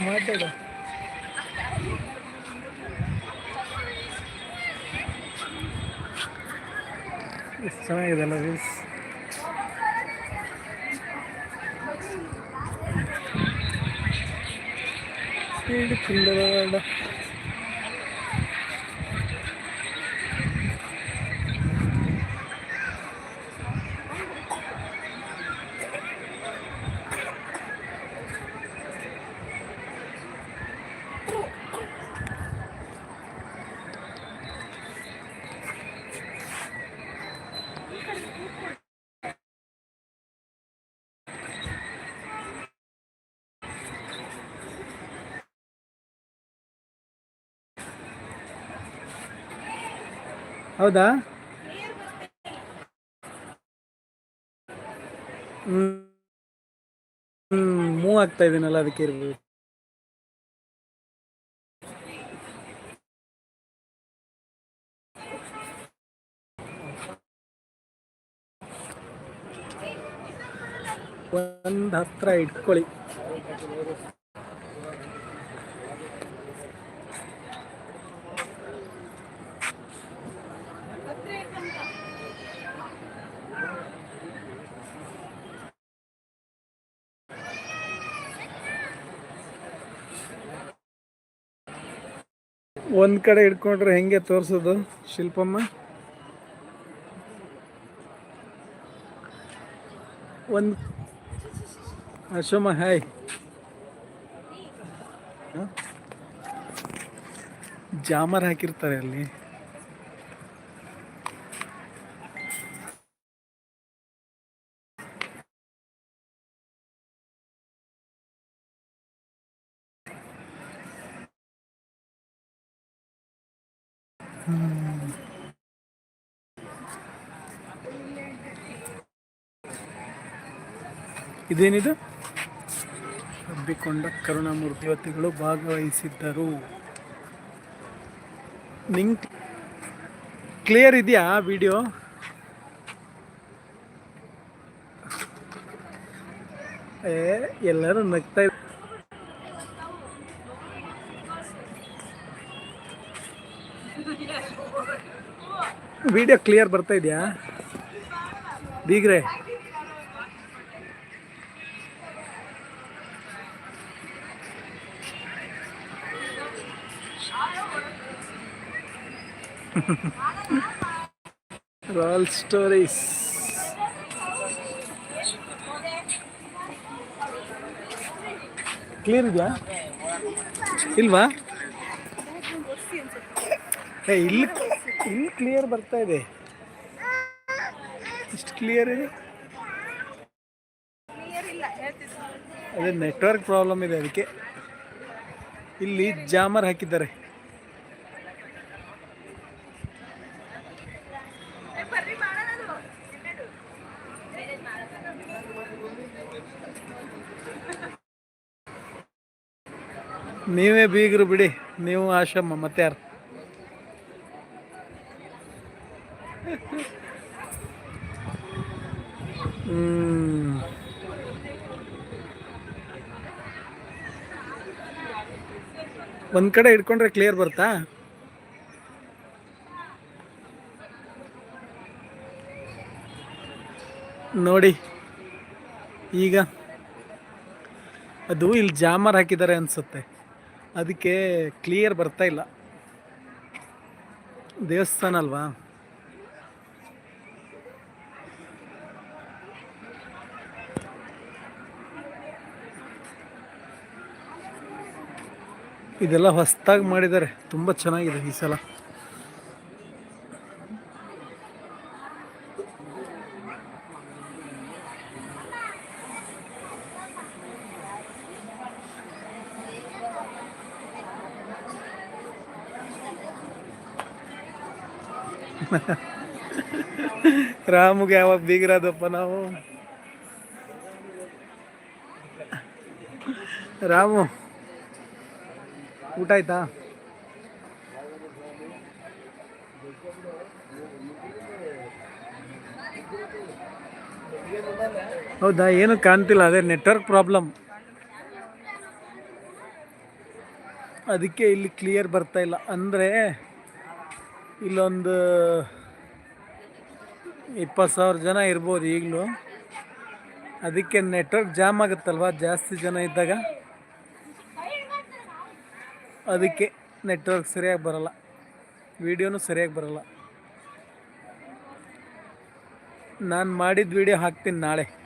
ಮಾತಾಡ ಎಷ್ಟು ಚೆನ್ನಾಗಿದೆ ಅಲ್ಲ ರೀಲ್ಸ್ ಹೇಳಿ ಸುಂದರವಾದ ಹೌದಾ? ಹ್ಮ್. ಹ್ಮ್ ಮೂವ್ ಆಗ್ತಾ ಇದ್ದೀನಲ್ಲ ಅದಕ್ಕೆ ಇರ್ಬೋದು. ಒಂದ್ ಹತ್ರ ಇಟ್ಕೊಳ್ಳಿ. ಒಂದ್ ಕಡೆ ಇಟ್ಕೊಂಡ್ರೆ ಹೆಂಗೆ ತೋರಿಸೋದು ಶಿಲ್ಪಮ್ಮ? ಒಂದ್ ಅಶೋಮ ಹಾಯ್ ಜಾಮರ್ ಹಾಕಿರ್ತಾರೆ ಅಲ್ಲಿ. ಇದೇನಿದು? ಹಬ್ಬಿಕೊಂಡ ಕರುಣಾಮೂರ್ತಿವತಿಗಳು ಭಾಗವಹಿಸಿದ್ದರು. ನಿಂಗ್ ಕ್ಲಿಯರ್ ಇದೆಯಾ ವಿಡಿಯೋ ಎಲ್ಲರೂ ನಗ್ತಾ ವಿಡಿಯೋ ಕ್ಲಿಯರ್ ಬರ್ತಾ ಇದೆಯಾ? ಬೀಗ್ರೆ. ರಾಯಲ್ ಸ್ಟೋರೀಸ್ ಕ್ಲಿಯರ್ ಇದೆಯಾ? ಇಲ್ವಾ? ಏ ಇಲ್ಲಿ ಇಲ್ಲಿ ಕ್ಲಿಯರ್ ಬರ್ತಾ ಇದೆ. ಇಷ್ಟು ಕ್ಲಿಯರ್ ಇದೆ? ಅದೇ ನೆಟ್ವರ್ಕ್ ಪ್ರಾಬ್ಲಮ್ ಇದೆ ಅದಕ್ಕೆ. ಇಲ್ಲಿ ಜಾಮರ್ ಹಾಕಿದ್ದಾರೆ. ನೀವೇ ಬೀಗರು ಬಿಡಿ ನೀವು ಆಶಮ್ಮ ಮತ್ತೆ ಯಾರು ಒಂದ್ ಕಡೆ ಇಟ್ಕೊಂಡ್ರೆ ಕ್ಲಿಯರ್ ಬರ್ತಾ ನೋಡಿ, ಈಗ ಅದು ಇಲ್ಲಿ ಜಾಮರ್ ಹಾಕಿದ್ದಾರೆ ಅನ್ಸುತ್ತೆ. ಅದಕ್ಕೆ ಕ್ಲಿಯರ್ ಬರ್ತಾ ಇಲ್ಲ. ದೇವಸ್ಥಾನ ಅಲ್ವಾ? ಇದೆಲ್ಲ ಹೊಸ್ದಾಗಿ ಮಾಡಿದ್ದಾರೆ. ತುಂಬ ಚೆನ್ನಾಗಿದೆ ಈ ಸಲ. ರಾಮುಗೆ ಯಾವಾಗ ಬೀಗರಾದಪ್ಪ ನಾವು? ರಾಮು ಊಟ ಆಯ್ತಾ? ಹೌದಾ? ಏನು ಕಾಣ್ತಿಲ್ಲ, ಅದೇ ನೆಟ್ವರ್ಕ್ ಪ್ರಾಬ್ಲಮ್ ಅದಕ್ಕೆ ಇಲ್ಲಿ ಕ್ಲಿಯರ್ ಬರ್ತಾ ಇಲ್ಲ. ಅಂದರೆ ಇಲ್ಲೊಂದು ಇಪ್ಪತ್ತು ಸಾವಿರ ಜನ ಇರ್ಬೋದು ಈಗಲೂ. ಅದಕ್ಕೆ ನೆಟ್ವರ್ಕ್ ಜಾಮ್ ಆಗುತ್ತಲ್ವ? ಜಾಸ್ತಿ ಜನ ಇದ್ದಾಗ? ಅದಕ್ಕೆ ನೆಟ್ವರ್ಕ್ ಸರಿಯಾಗಿ ಬರಲ್ಲ. ವಿಡಿಯೋನು ಸರಿಯಾಗಿ ಬರಲ್ಲ. ನಾನು ಮಾಡಿದ ವಿಡಿಯೋ ಹಾಕ್ತೀನಿ ನಾಳೆ.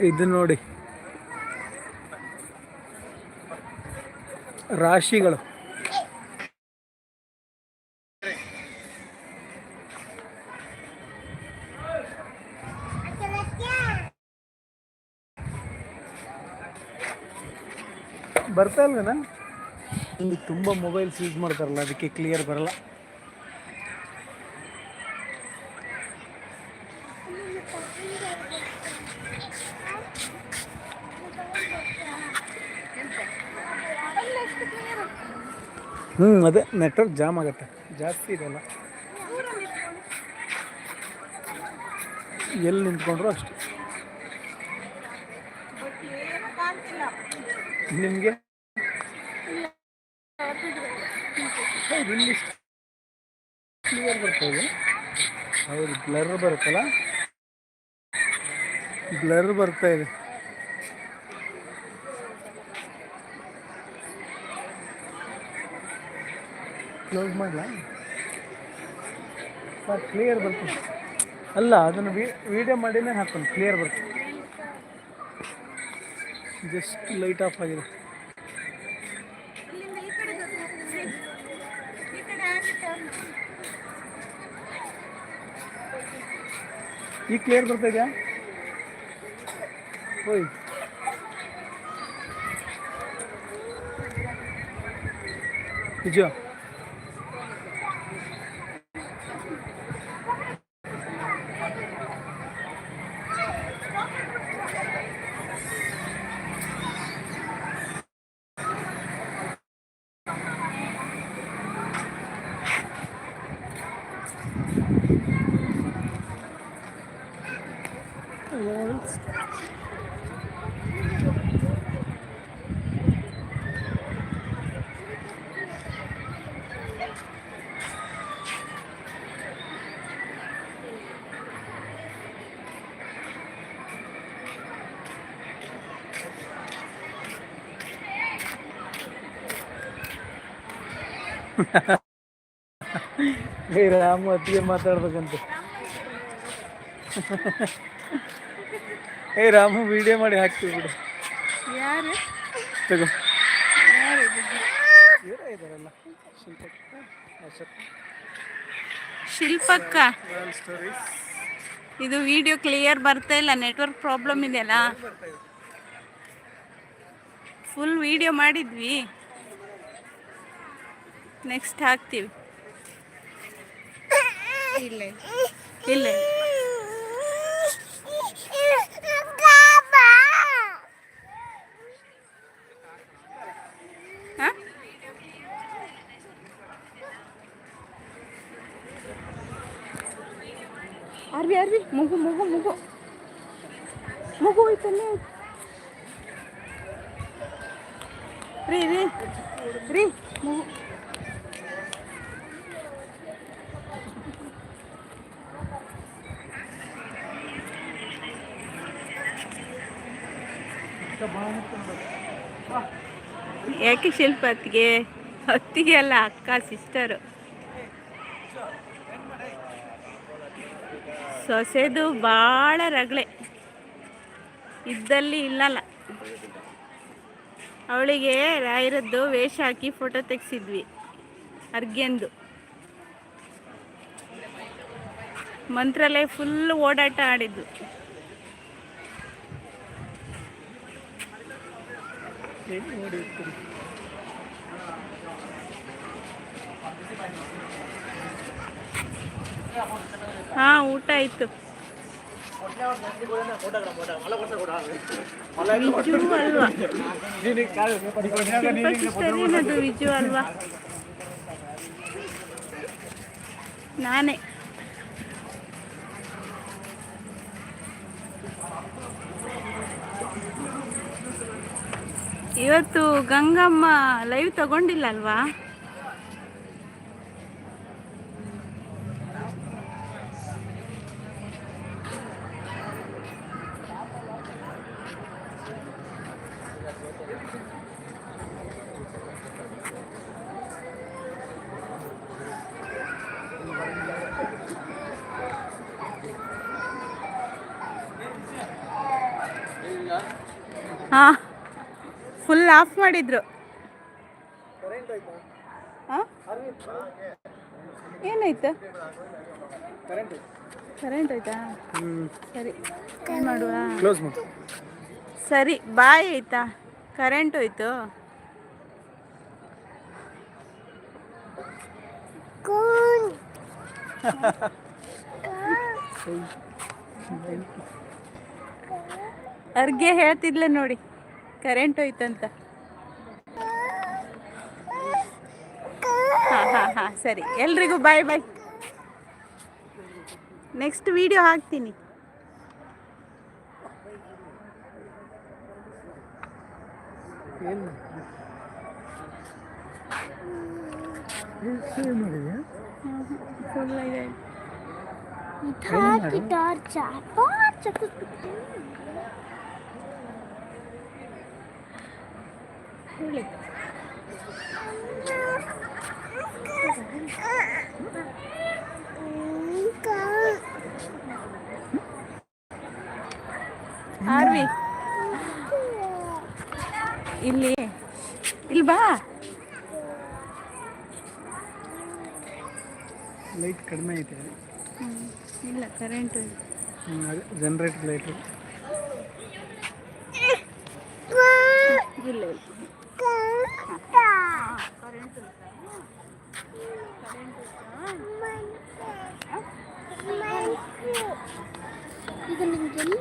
ಇದು ನೋಡಿ ರಾಶಿಗಳು. ಬರ್ತಾ ಇಲ್ವೇನ ಇಲ್ಲಿ ತುಂಬ ಮೊಬೈಲ್ಸ್ ಯೂಸ್ ಮಾಡ್ತಾರಲ್ಲ ಅದಕ್ಕೆ ಕ್ಲಿಯರ್ ಬರಲ್ಲ. ಹ್ಞೂ ಅದೇ ನೆಟ್ವರ್ಕ್ ಜಾಮ್ ಆಗುತ್ತೆ. ಜಾಸ್ತಿ ಇದೆಲ್ಲ ಎಲ್ಲಿ ನಿಂತ್ಕೊಂಡ್ರು ಅಷ್ಟೆ. ನಿಮಗೆ ಹೌದು ಇಲ್ಲಿ ಕ್ಲಿಯರ್ ಬರ್ತಾ ಇದೆ ಹೌದು ಬ್ಲರ್ ಬರುತ್ತಲ್ಲ? ಬ್ಲರ್ ಬರ್ತಾ ಇದೆ. ಕ್ಲೋಸ್ ಮಾಡಲಾ? ಕ್ಲಿಯರ್ ಬರ್ತದೆ. ಅಲ್ಲ, ಅದನ್ನು ವಿಡಿಯೋ ಮಾಡಿನೇ ಹಾಕೋಣ. ಕ್ಲಿಯರ್ ಬರ್ತದೆ. ಜಸ್ಟ್ ಲೈಟ್ ಆಫ್ ಆಗಿದೆ ಇಲ್ಲಿಂದ ಈ ಕಡೆ ಬರ್ಬೇಕು. ಈ ಕಡೆ ಹಾಕಿ turn. ಈಗ ಕ್ಲಿಯರ್ ಬರ್ತಾ ಇದೆಯಾ ಓಯ್ ನಿಜ ಏ ರಾಮು ಅತ್ತಿಗೆ ಮಾತಾಡ್ಬೇಕಂತ ಏ ರಾಮು ವಿಡಿಯೋ ಮಾಡಿ ಹಾಕ್ತೀವಿ ಬಿಡು. ಯಾರು? ತಗೋ? ಇವರೇ ಇದಾರಲ್ಲ ಶಿಲ್ಪಕ್ಕ. ಇದು ವಿಡಿಯೋ ಕ್ಲಿಯರ್ ಬರ್ತಾ ಇಲ್ಲ ನೆಟ್ವರ್ಕ್ ಪ್ರಾಬ್ಲಮ್ ಇದೆಯಲ್ಲ? ಫುಲ್ ವಿಡಿಯೋ ಮಾಡಿದ್ವಿ. ನೆಕ್ಸ್ಟ್ ಹಾಕ್ತೀವಿ. ಇಲ್ಲ. ಇಲ್ಲ. ಯಾಕೆ ಶಿಲ್ಪ ಅತ್ತಿಗೆ ಅತ್ತಿಗೆ ಅಲ್ಲ ಅಕ್ಕ ಸಿಸ್ಟರು ಸೊಸೆದು ಭಾಳ ರಗಳೆ. ಇದ್ದಲ್ಲಿ ಇಲ್ಲಲ್ಲ. ಅವಳಿಗೆ ರಾಯರದ್ದು ವೇಷ ಹಾಕಿ ಫೋಟೋ ತೆಗ್ಸಿದ್ವಿ, ಅರ್ಗೆಂದು. ಮಂತ್ರಾಲಯ ಫುಲ್ ಓಡಾಟ ಆಡಿದ್ದು. ಇರ್ತೀರಿ. ಹಾ ಊಟ ಆಯ್ತು. ನಾನೇ. ಇವತ್ತು ಗಂಗಮ್ಮ ಲೈವ್ ತಗೊಂಡಿಲ್ಲ ಅಲ್ವಾ ಹಾ. ಫುಲ್ ಆಫ್ ಮಾಡಿದ್ರು. ಹಾ? ಏನಾಯ್ತು? ಕರೆಂಟ್ ಆಯ್ತಾ? ಹ್ಮ್ ಸರಿ ಏನ್ ಮಾಡುವ. ಕ್ಲೋಸ್ ಮಾಡಿ. ಸರಿ ಬಾಯ್ ಆಯ್ತಾ? ಕರೆಂಟ್ ಹೋಯ್ತು. ಅರ್ಗೆ ಹೇಳ್ತಿದ್ಲ ನೋಡಿ. ಕರೆಂಟ್ ಹೋಯ್ತಂತ. ಹಾಂ ಹಾಂ ಹಾಂ ಸರಿ. ಎಲ್ರಿಗೂ ಬಾಯ್ ಬಾಯ್ ನೆಕ್ಸ್ಟ್ ವಿಡಿಯೋ ಹಾಕ್ತೀನಿ. ಏನು ಏನು ಮಾಡಿದ್ಯಾ ಫುಲ್ ಇದೆ ಹೇಳಿ ಆರ್ವಿ. ಇಲ್ಲಿ. ಇಲ್ಲಿ ಬಾ. ಲೈಟ್ ಕಡಿಮೆ ಐತೆ. ಇಲ್ಲ current generator light generator light ಇಲ್ಲ. ಇಲ್ಲ ಈಗ ನಿಮ್ಗೆ ಎಲ್ಲಿ